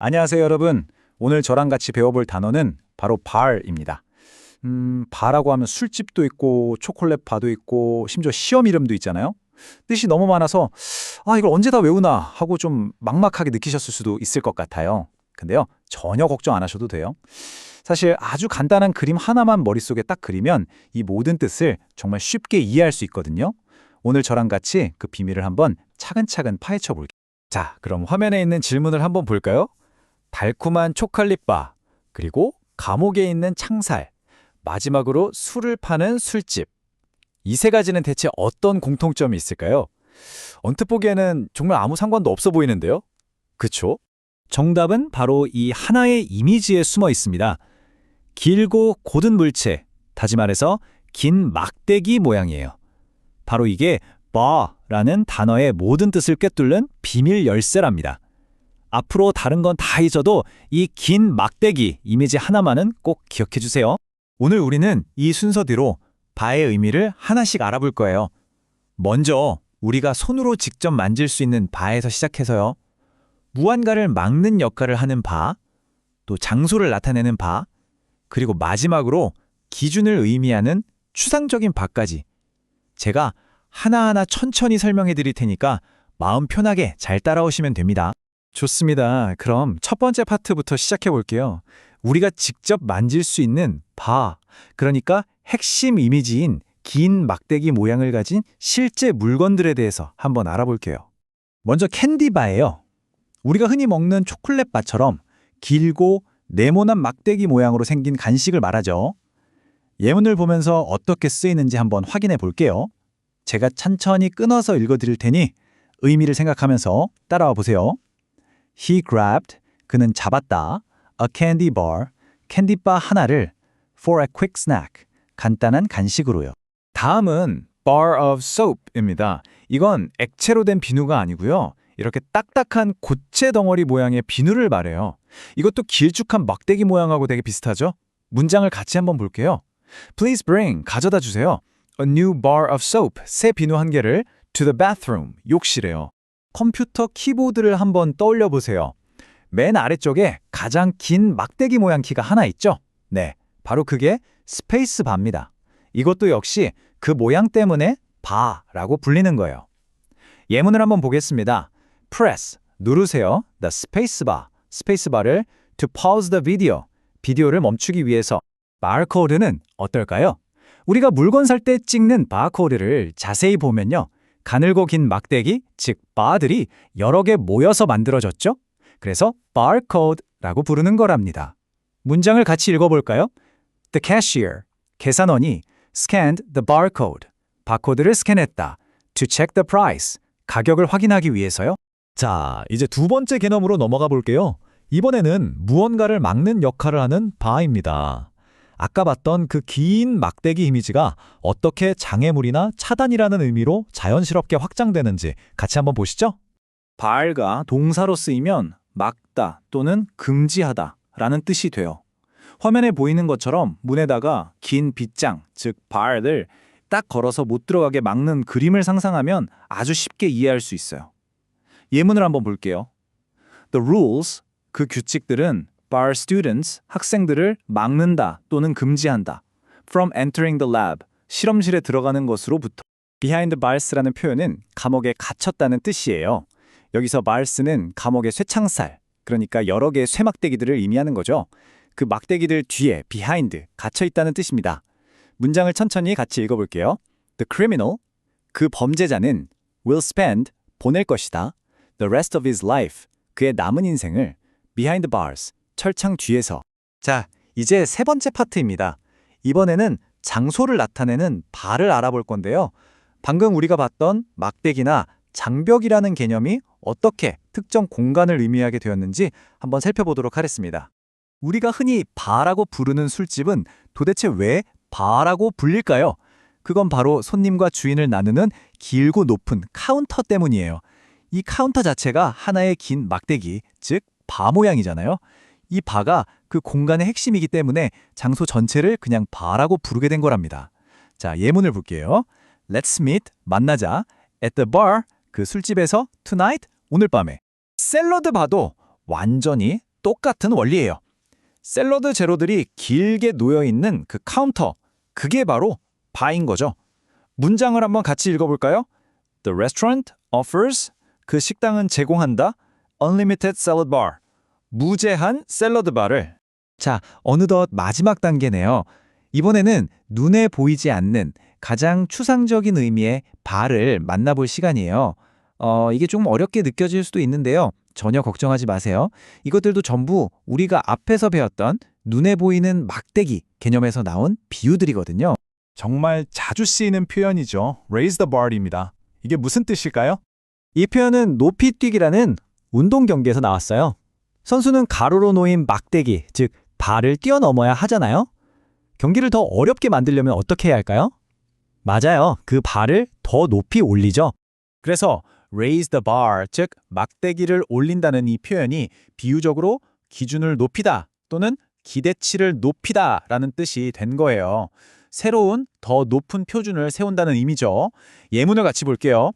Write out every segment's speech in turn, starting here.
안녕하세요, 여러분. 오늘 저랑 같이 배워볼 단어는 바로 bar입니다. 음, bar라고 하면 술집도 있고 초콜릿 바도 있고 심지어 시험 이름도 있잖아요. 뜻이 너무 많아서 아, 이걸 언제 다 외우나 하고 좀 막막하게 느끼셨을 수도 있을 것 같아요. 근데요, 전혀 걱정 안 하셔도 돼요. 사실 아주 간단한 그림 하나만 머릿속에 딱 그리면 이 모든 뜻을 정말 쉽게 이해할 수 있거든요. 오늘 저랑 같이 그 비밀을 한번 차근차근 파헤쳐 볼게요. 자, 그럼 화면에 있는 질문을 한번 볼까요? 달콤한 초콜릿바, 그리고 감옥에 있는 창살, 마지막으로 술을 파는 술집. 이 세 가지는 대체 어떤 공통점이 있을까요? 언뜻 보기에는 정말 아무 상관도 없어 보이는데요? 그쵸? 정답은 바로 이 하나의 이미지에 숨어 있습니다. 길고 곧은 물체, 다시 말해서 긴 막대기 모양이에요. 바로 이게 bar라는 단어의 모든 뜻을 꿰뚫는 비밀 열쇠랍니다. 앞으로 다른 건 다 잊어도 이 긴 막대기 이미지 하나만은 꼭 기억해 주세요. 오늘 우리는 이 순서대로 바의 의미를 하나씩 알아볼 거예요. 먼저 우리가 손으로 직접 만질 수 있는 바에서 시작해서요. 무언가를 막는 역할을 하는 바, 또 장소를 나타내는 바, 그리고 마지막으로 기준을 의미하는 추상적인 바까지. 제가 하나하나 천천히 설명해 드릴 테니까 마음 편하게 잘 따라오시면 됩니다. 좋습니다. 그럼 첫 번째 파트부터 시작해 볼게요. 우리가 직접 만질 수 있는 바, 그러니까 핵심 이미지인 긴 막대기 모양을 가진 실제 물건들에 대해서 한번 알아볼게요. 먼저 캔디바예요. 우리가 흔히 먹는 초콜릿 바처럼 길고 네모난 막대기 모양으로 생긴 간식을 말하죠. 예문을 보면서 어떻게 쓰이는지 한번 확인해 볼게요. 제가 천천히 끊어서 읽어드릴 테니 의미를 생각하면서 따라와 보세요. He grabbed, 그는 잡았다, a candy bar, 캔디바 하나를 for a quick snack, 간단한 간식으로요. 다음은 bar of soap입니다. 이건 액체로 된 비누가 아니고요. 이렇게 딱딱한 고체 덩어리 모양의 비누를 말해요. 이것도 길쭉한 막대기 모양하고 되게 비슷하죠? 문장을 같이 한번 볼게요. Please bring, 가져다 주세요. A new bar of soap, 새 비누 한 개를 to the bathroom, 욕실에요. 컴퓨터 키보드를 한번 떠올려 보세요. 맨 아래쪽에 가장 긴 막대기 모양 키가 하나 있죠? 네, 바로 그게 스페이스 바입니다. 이것도 역시 그 모양 때문에 바라고 불리는 거예요. 예문을 한번 보겠습니다. Press, 누르세요. The space bar, 스페이스 바를 to pause the video, 비디오를 멈추기 위해서. 바코드는 어떨까요? 우리가 물건 살 때 찍는 바코드를 자세히 보면요. 가늘고 긴 막대기, 즉 바들이 여러 개 모여서 만들어졌죠? 그래서 barcode라고 부르는 거랍니다. 문장을 같이 읽어볼까요? The cashier, 계산원이 scanned the barcode, 바코드를 스캔했다. To check the price, 가격을 확인하기 위해서요. 자, 이제 두 번째 개념으로 넘어가 볼게요. 이번에는 무언가를 막는 역할을 하는 바입니다. 아까 봤던 그 긴 막대기 이미지가 어떻게 장애물이나 차단이라는 의미로 자연스럽게 확장되는지 같이 한번 보시죠. 바가 동사로 쓰이면 막다 또는 금지하다 라는 뜻이 돼요. 화면에 보이는 것처럼 문에다가 긴 빗장, 즉 bar를 딱 걸어서 못 들어가게 막는 그림을 상상하면 아주 쉽게 이해할 수 있어요. 예문을 한번 볼게요. The rules, 그 규칙들은 bar students, 학생들을 막는다 또는 금지한다. From entering the lab, 실험실에 들어가는 것으로부터. behind bars라는 표현은 감옥에 갇혔다는 뜻이에요. 여기서 bars는 감옥의 쇠창살, 그러니까 여러 개의 쇠막대기들을 의미하는 거죠. 그 막대기들 뒤에 behind, 갇혀 있다는 뜻입니다. 문장을 천천히 같이 읽어볼게요. The criminal, 그 범죄자는 will spend, 보낼 것이다. The rest of his life, 그의 남은 인생을 behind bars, 철창 뒤에서. 자, 이제 세 번째 파트입니다. 이번에는 장소를 나타내는 발을 알아볼 건데요. 방금 우리가 봤던 막대기나 장벽이라는 개념이 어떻게 특정 공간을 의미하게 되었는지 한번 살펴보도록 하겠습니다. 우리가 흔히 바라고 부르는 술집은 도대체 왜 바라고 불릴까요? 그건 바로 손님과 주인을 나누는 길고 높은 카운터 때문이에요. 이 카운터 자체가 하나의 긴 막대기, 즉 바 모양이잖아요. 이 바가 그 공간의 핵심이기 때문에 장소 전체를 그냥 바라고 부르게 된 거랍니다. 자, 예문을 볼게요. Let's meet, 만나자. At the bar, 그 술집에서 tonight, 오늘 밤에. 샐러드 바도 완전히 똑같은 원리예요. 샐러드 재료들이 길게 놓여 있는 그 카운터, 그게 바로 바인 거죠. 문장을 한번 같이 읽어볼까요? The restaurant offers 그 식당은 제공한다 unlimited salad bar 무제한 샐러드 바를 자, 어느덧 마지막 단계네요. 이번에는 눈에 보이지 않는 가장 추상적인 의미의 바를 만나볼 시간이에요. 어, 이게 좀 어렵게 느껴질 수도 있는데요. 전혀 걱정하지 마세요. 이것들도 전부 우리가 앞에서 배웠던 눈에 보이는 막대기 개념에서 나온 비유들이거든요. 정말 자주 쓰이는 표현이죠. raise the bar입니다. 이게 무슨 뜻일까요? 이 표현은 높이 뛰기라는 운동 경기에서 나왔어요. 선수는 가로로 놓인 막대기, 즉 발을 뛰어넘어야 하잖아요. 경기를 더 어렵게 만들려면 어떻게 해야 할까요? 맞아요. 그 발을 더 높이 올리죠. 그래서 raise the bar, 즉 막대기를 올린다는 이 표현이 비유적으로 기준을 높이다 또는 기대치를 높이다 라는 뜻이 된 거예요. 새로운 더 높은 표준을 세운다는 의미죠. 예문을 같이 볼게요.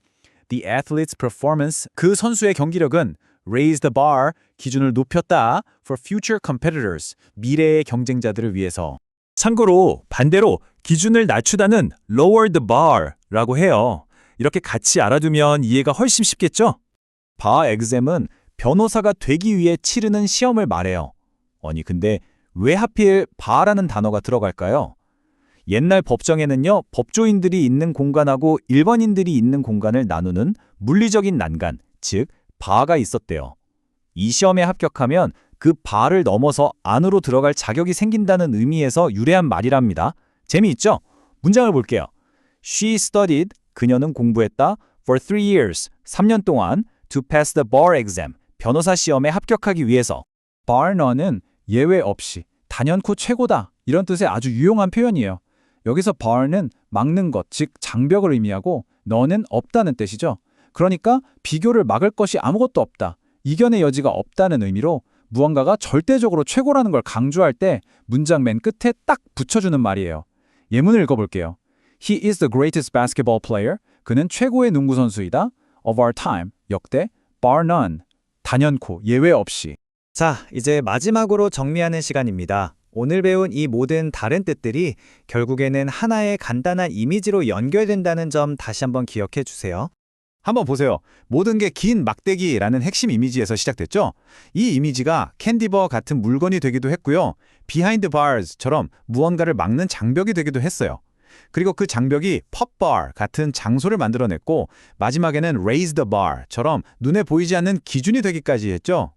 The athlete's performance, 그 선수의 경기력은 raise the bar, 기준을 높였다 for future competitors, 미래의 경쟁자들을 위해서. 참고로 반대로 기준을 낮추다는 lower the bar라고 해요. 이렇게 같이 알아두면 이해가 훨씬 쉽겠죠? bar exam은 변호사가 되기 위해 치르는 시험을 말해요. 아니 근데 왜 하필 bar라는 단어가 들어갈까요? 옛날 법정에는요, 법조인들이 있는 공간하고 일반인들이 있는 공간을 나누는 물리적인 난간, 즉, 바가 있었대요. 이 시험에 합격하면 그 바를 넘어서 안으로 들어갈 자격이 생긴다는 의미에서 유래한 말이랍니다. 재미있죠? 문장을 볼게요. She studied, 그녀는 공부했다, for three years, 3년 동안, to pass the bar exam, 변호사 시험에 합격하기 위해서. bar none은 예외 없이, 단연코 최고다, 이런 뜻의 아주 유용한 표현이에요. 여기서 bar는 막는 것, 즉 장벽을 의미하고 너는 없다는 뜻이죠. 그러니까 비교를 막을 것이 아무것도 없다. 이견의 여지가 없다는 의미로 무언가가 절대적으로 최고라는 걸 강조할 때 문장 맨 끝에 딱 붙여주는 말이에요. 예문을 읽어볼게요. He is the greatest basketball player. 그는 최고의 농구 선수이다. Of our time. 역대. Bar none. 단연코 예외 없이. 자, 이제 마지막으로 정리하는 시간입니다. 오늘 배운 이 모든 다른 뜻들이 결국에는 하나의 간단한 이미지로 연결된다는 점 다시 한번 기억해 주세요. 한번 보세요. 모든 게 긴 막대기라는 핵심 이미지에서 시작됐죠? 이 이미지가 캔디버 같은 물건이 되기도 했고요. behind bars처럼 무언가를 막는 장벽이 되기도 했어요. 그리고 그 장벽이 bar 같은 장소를 만들어냈고 마지막에는 raise the bar처럼 눈에 보이지 않는 기준이 되기까지 했죠.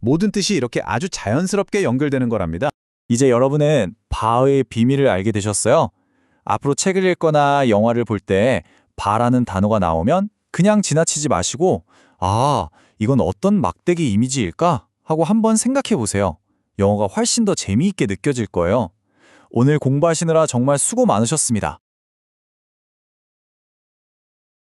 모든 뜻이 이렇게 아주 자연스럽게 연결되는 거랍니다. 이제 여러분은 바의 비밀을 알게 되셨어요? 앞으로 책을 읽거나 영화를 볼 때 바라는 단어가 나오면 그냥 지나치지 마시고 아, 이건 어떤 막대기 이미지일까? 하고 한번 생각해 보세요. 영어가 훨씬 더 재미있게 느껴질 거예요. 오늘 공부하시느라 정말 수고 많으셨습니다.